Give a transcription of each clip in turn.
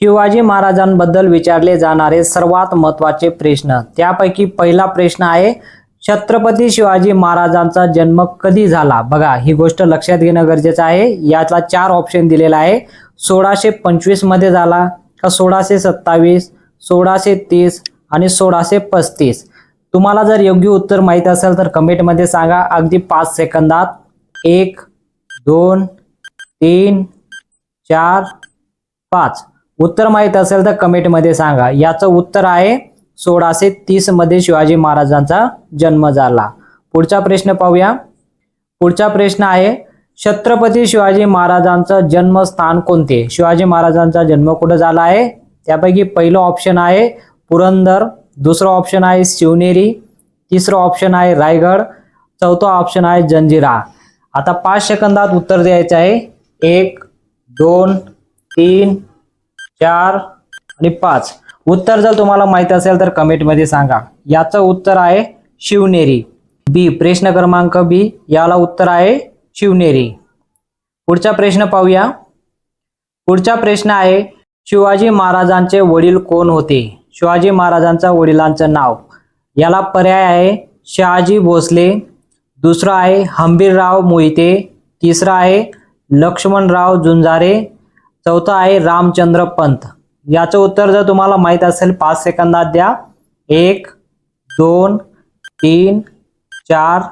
शिवाजी महाराजांबद्दल विचारले जाणारे सर्वात महत्त्वाचे प्रश्न. त्यापैकी पहिला प्रश्न आहे छत्रपती शिवाजी महाराजांचा जन्म कधी झाला? बघा ही गोष्ट लक्षात घेणं गरजेचं आहे. यातला चार ऑप्शन दिलेला आहे. सोळाशे पंचवीसमध्ये झाला का सोळाशे सत्तावीस सोळाशे तीस आणि सोळाशे पस्तीस? तुम्हाला जर योग्य उत्तर माहीत असेल तर कमेंटमध्ये सांगा. अगदी पाच सेकंदात. एक दोन तीन चार पाच. उत्तर माहीत असेल तर कमेंटमध्ये सांगा. याचं उत्तर आहे सोळाशे तीसमध्ये शिवाजी महाराजांचा जन्म झाला. पुढचा प्रश्न पाहूया. पुढचा प्रश्न आहे छत्रपती शिवाजी महाराजांचं जन्मस्थान कोणते? शिवाजी महाराजांचा जन्म कुठं झाला आहे? त्यापैकी पहिलं ऑप्शन आहे पुरंदर दुसरं ऑप्शन आहे शिवनेरी तिसरं ऑप्शन आहे रायगड चौथा ऑप्शन आहे जंजिरा. आता पाच सेकंदात उत्तर द्यायचं आहे. एक दोन तीन चार आणि पाच. उत्तर जर तुम्हाला माहीत असेल तर कमेंटमध्ये सांगा. याचं उत्तर आहे शिवनेरी. बी प्रश्न क्रमांक बी याला उत्तर आहे शिवनेरी. पुढचा प्रश्न पाहूया. पुढचा प्रश्न आहे शिवाजी महाराजांचे वडील कोण होते? शिवाजी महाराजांच्या वडिलांचं नाव. याला पर्याय आहे शहाजी भोसले. दुसरा आहे हंबीरराव मोहिते. तिसरा आहे लक्ष्मणराव झुंजारे. चौथा आहे रामचंद्र पंत. याचं उत्तर जर तुम्हाला माहीत असेल पाच सेकंदात द्या. एक दोन तीन चार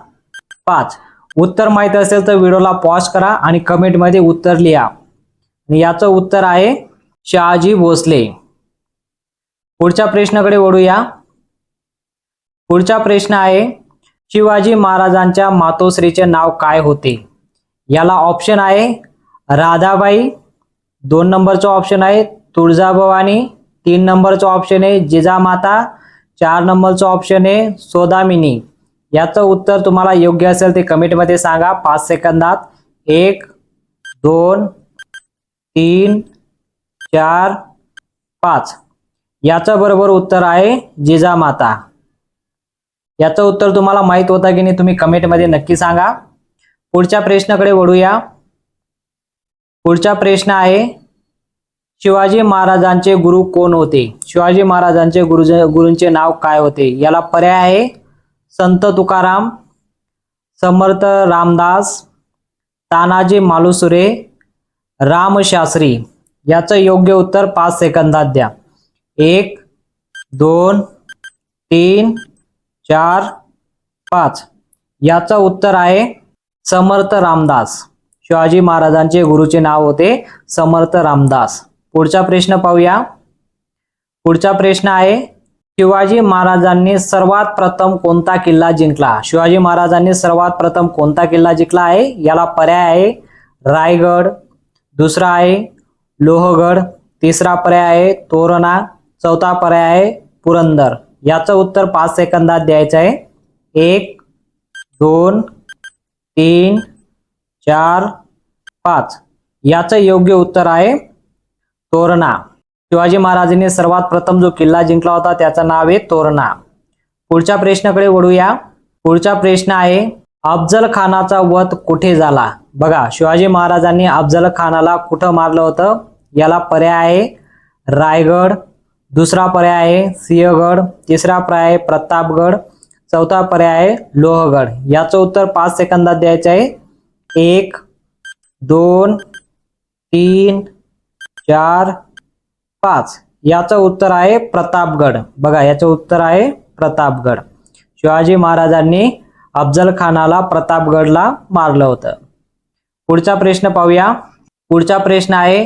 पाच. उत्तर माहीत असेल तर व्हिडिओला पॉज करा आणि कमेंटमध्ये उत्तर लिहा. याचं उत्तर आहे शहाजी भोसले. पुढच्या प्रश्नाकडे ओढूया पुढचा प्रश्न आहे शिवाजी महाराजांच्या मातोश्रीचे नाव काय होते? याला ऑप्शन आहे राधाबाई दोन नंबरचं ऑप्शन आहे तुळजाभवानी तीन नंबरचं ऑप्शन आहे जिजामाता चार नंबरचं ऑप्शन आहे सोदामिनी. याचं उत्तर तुम्हाला योग्य असेल ते कमेंटमध्ये सांगा. पाच सेकंदात एक दोन तीन चार पाच. याचं बरोबर उत्तर आहे जिजामाता याचं उत्तर तुम्हाला माहीत होतं की नाही तुम्ही कमेंटमध्ये नक्की सांगा. पुढच्या प्रश्नाकडे वळूया. पुढचा प्रश्न आहे शिवाजी महाराजांचे गुरु कोण होते? शिवाजी महाराजांचे गुरु गुरूंचे नाव काय होते? याला पर्याय आहे संत तुकाराम समर्थ रामदास तानाजी मालुसुरे रामशास्त्री. याचं योग्य उत्तर पाच सेकंदात द्या. एक दोन तीन चार पाच. याचं उत्तर आहे समर्थ रामदास. शिवाजी महाराजांचे गुरुचे नाव होते समर्थ रामदास. पुढचा प्रश्न पाहूया. पुढचा प्रश्न आहे शिवाजी महाराजांनी सर्वात प्रथम कोणता किल्ला जिंकला? शिवाजी महाराजांनी सर्वात प्रथम कोणता किल्ला जिंकला आहे? याला पर्याय आहे रायगड दुसरा आहे लोहगड तिसरा पर्याय आहे तोरणा चौथा पर्याय आहे पुरंदर. याचं उत्तर पाच सेकंदात द्यायचं आहे. एक दोन तीन चार पाच. याचं योग्य उत्तर आहे तोरणा. शिवाजी महाराजांनी सर्वात प्रथम जो किल्ला जिंकला होता त्याचं नाव आहे तोरणा. पुढच्या प्रश्नाकडे वळूया. पुढचा प्रश्न आहे अफजल खानाचा वध कुठे झाला? बघा शिवाजी महाराजांनी अफजल खानाला कुठं मारलं होतं? याला पर्याय आहे रायगड दुसरा पर्याय आहे सिंहगड तिसरा पर्याय आहे प्रतापगड चौथा पर्याय आहे लोहगड. याचं उत्तर पाच सेकंदात द्यायचं आहे. एक दोन तीन चार पाच. याचं उत्तर आहे प्रतापगड. बघा याचं उत्तर आहे प्रतापगड. शिवाजी महाराजांनी अफजल खानाला प्रतापगडला मारलं होतं. पुढचा प्रश्न पाहूया. पुढचा प्रश्न आहे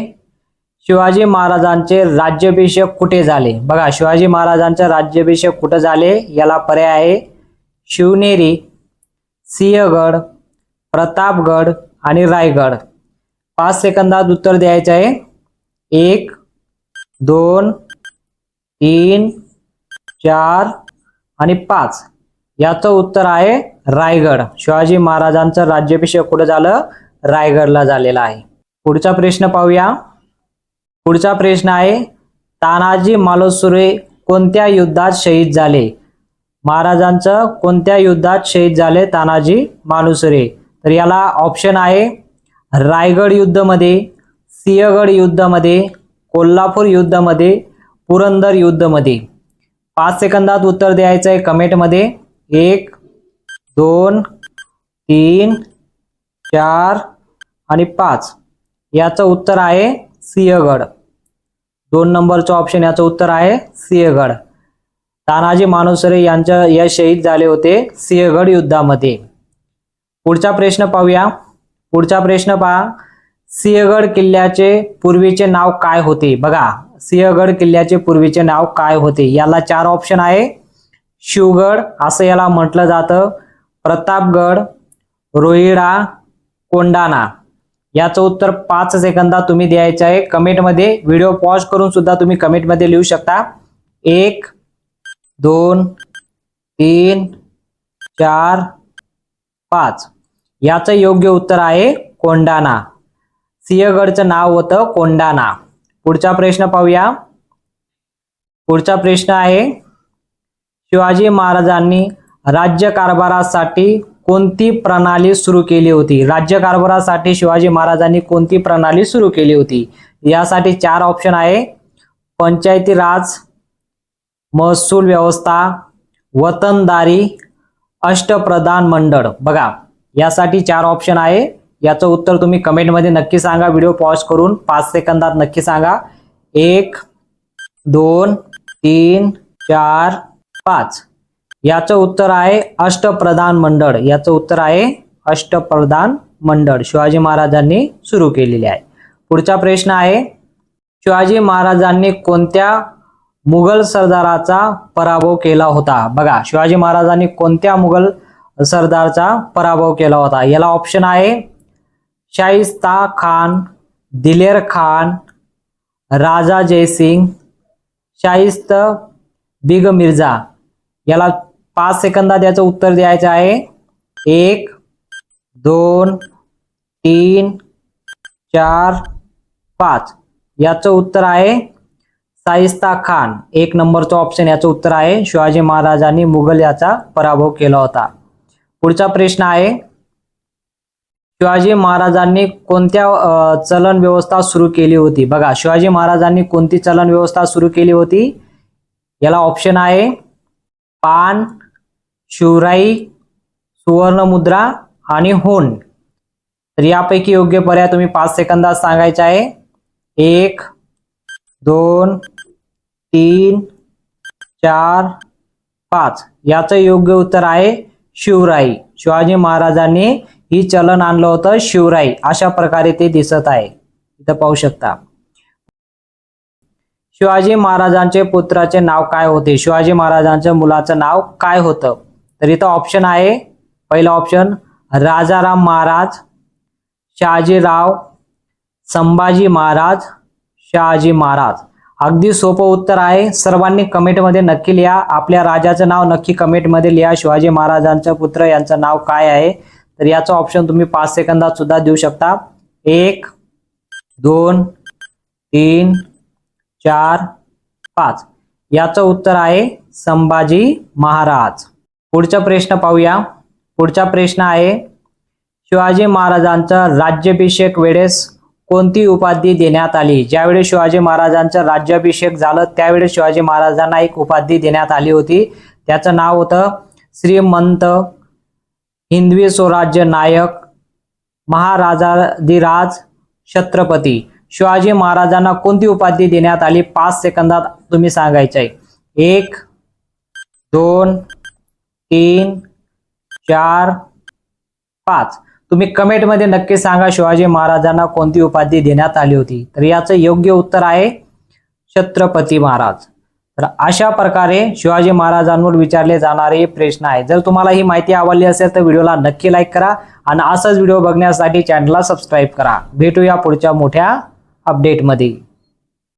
शिवाजी महाराजांचे राज्याभिषेक कुठे झाले? बघा शिवाजी महाराजांचे राज्याभिषेक कुठे झाले? याला पर्याय आहे शिवनेरी सिंहगड प्रतापगड आणि रायगड. पाच सेकंदात उत्तर द्यायचं आहे. एक दोन तीन चार आणि पाच. याचं उत्तर आहे रायगड. शिवाजी महाराजांचं राज्याभिषेक कुठं झालं? रायगडला झालेला आहे. पुढचा प्रश्न पाहूया. पुढचा प्रश्न आहे तानाजी मालोसुरे कोणत्या युद्धात शहीद झाले? महाराजांचं कोणत्या युद्धात शहीद झाले तानाजी मालुसरे? तर याला ऑप्शन आहे रायगड युद्धमध्ये सिंहगड युद्धामध्ये कोल्हापूर युद्धामध्ये पुरंदर युद्धमध्ये. पाच सेकंदात उत्तर द्यायचं आहे कमेंटमध्ये. एक दोन तीन चार आणि पाच. याचं उत्तर आहे सिंहगड. दोन नंबरचं ऑप्शन याचं उत्तर आहे सिंहगड. तानाजी मानुसरे यांच्या या शहीद झाले होते सिंहगड युद्धामध्ये. पुढचा प्रश्न पाहूया. पुढचा प्रश्न पहा. सिंहगड किल्ल्याचे पूर्वीचे नाव काय होते? बघा. सिंहगड किल्ल्याचे पूर्वीचे नाव काय होते? याला चार ऑप्शन आहे. शिवगड असं याला म्हटलं जातं. प्रतापगड रोहिडा कोंडाणा याचं उत्तर पाच सेकंदात तुम्ही द्यायचं आहे. कमेंटमध्ये व्हिडिओ पॉज करून सुद्धा तुम्ही कमेंटमध्ये लिहू शकता. एक दोन तीन चार पाच. याचं योग्य उत्तर आहे कोंडाणा सिंहगडचं नाव होतं कोंडाणा पुढचा प्रश्न पाहूया. पुढचा प्रश्न आहे शिवाजी महाराजांनी राज्य कारभारासाठी कोणती प्रणाली सुरू केली होती? राज्य कारभारासाठी शिवाजी महाराजांनी कोणती प्रणाली सुरू केली होती? यासाठी चार ऑप्शन आहे. पंचायती राज महसूल व्यवस्था वतनदारी अष्टप्रधान मंडळ. बघा यासाठी चार ऑप्शन आहे. याचं उत्तर तुम्ही कमेंटमध्ये नक्की सांगा. व्हिडिओ पॉज करून पाच सेकंदात नक्की सांगा. एक दोन तीन चार पाच. याचं उत्तर आहे अष्टप्रधान मंडळ. याचं उत्तर आहे अष्टप्रधान मंडळ. शिवाजी महाराजांनी सुरू केलेले आहे. पुढचा प्रश्न आहे शिवाजी महाराजांनी कोणत्या मुघल सरदाराचा पराभव केला होता? बघा शिवाजी महाराजांनी कोणत्या मुघल सरदारचा पराभव केला होता. याला ऑप्शन आहे शाहिस्ता खान दिलेर खान राजा जयसिंग शाहिस्त बिग मिर्झा. याला पाच सेकंदात याचं उत्तर द्यायचं आहे. एक दोन तीन चार पाच. याचं उत्तर आहे साहिस्ता खान. एक नंबरचं ऑप्शन याचं उत्तर आहे. शिवाजी महाराजांनी मुघल याचा पराभव केला होता. पुढचा प्रश्न आहे. शिवाजी महाराजांनी कोणत्या चलन व्यवस्था सुरू केली होती? बघा शिवाजी महाराजांनी कोणती चलन व्यवस्था सुरू केली होती? याला ऑप्शन आहे पान शिवराई सुवर्णमुद्रा आणि होन तर यापैकी योग्य पर्याय तुम्ही पाच सेकंदात सांगायचा आहे. एक दोन तीन चार पाच. याचं योग्य उत्तर आहे शिवराई शिवाजी महाराजांनी ही चलन आणलं होतं शिवराई अशा प्रकारे ते दिसत आहे. इथं पाहू शकता. शिवाजी महाराजांचे पुत्राचे नाव काय होते? शिवाजी महाराजांच्या मुलाचं नाव काय होतं? तर इथं ऑप्शन आहे. पहिला ऑप्शन राजाराम महाराज शहाजीराव संभाजी महाराज शहाजी महाराज. अगदी सोपं उत्तर आहे. सर्वांनी कमेंटमध्ये नक्की लिहा. आपल्या राजाचं नाव नक्की कमेंटमध्ये लिहा. शिवाजी महाराजांचा पुत्र यांचं नाव काय आहे? तर याचं ऑप्शन तुम्ही पाच सेकंदात सुद्धा देऊ शकता. एक दोन तीन चार पाच. याचं उत्तर आहे संभाजी महाराज. पुढचा प्रश्न पाहूया. पुढचा प्रश्न आहे शिवाजी महाराजांचा राज्याभिषेक वेळेस कोणती उपाधी देण्यात आली. ज्यावेळी शिवाजी महाराजांचं राज्याभिषेक झालं त्यावेळेस शिवाजी महाराजांना एक उपाधी देण्यात आली होती. त्याचं नाव होतं श्रीमंत हिंदवी स्वराज्य नायक महाराजाधिराज छत्रपती. शिवाजी महाराजांना कोणती उपाधी देण्यात आली? पाच सेकंदात तुम्ही सांगायचं आहे एक दोन तीन चार पाच. तुम्ही कमेंटमध्ये नक्की सांगा शिवाजी महाराजांना कोणती उपाधी देण्यात आली होती? तर याचं योग्य उत्तर आहे छत्रपती महाराज. तर अशा प्रकारे शिवाजी महाराजांवर विचारले जाणारे प्रश्न आहे जर तुम्हाला ही माहिती आवडली असेल तर व्हिडिओला नक्की लाईक करा आणि असंच व्हिडिओ बघण्यासाठी चॅनलला सबस्क्राईब करा. भेटूया पुढच्या मोठ्या अपडेटमध्ये